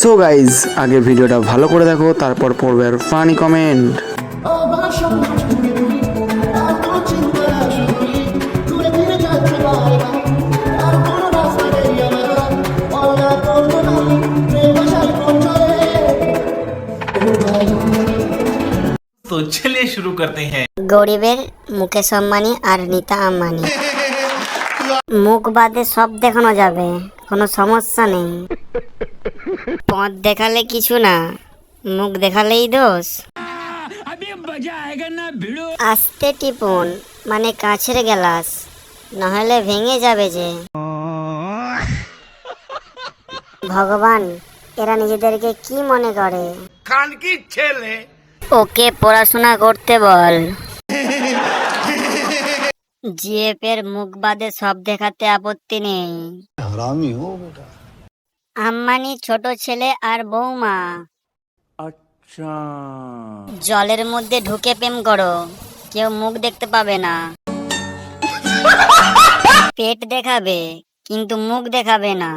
So guys আগে ভিডিওটা ভালো করে দেখো তারপর পড়বে আর ফানি কমেন্ট তো চলে শুরু করতে হ্যাঁ গরিবের মুকেশ আম্বানি আর নীতা আম্বানি মুখ বাদে সব দেখানো যাবে কোনো সমস্যা নেই। পথ দেখালে কিছু না মুখ দেখালেই দোষ। আস্তে টিপুন মানে কাছের গ্লাস নাহলে ভেঙে যাবে যে। ভগবান এরা নিজেদেরকে কি মনে করে? ছেলে। ওকে পড়াশোনা করতে বল। জিএফ এর মুখ বাদে সব দেখাতে আপত্তি নেই। আম্মানি ছোট ছেলে আর বৌমা। আচ্ছা। জলের মধ্যে ঢুকে প্রেম করো কেউ মুখ দেখতে পাবে না। পেট দেখাবে কিন্তু মুখ দেখাবে না।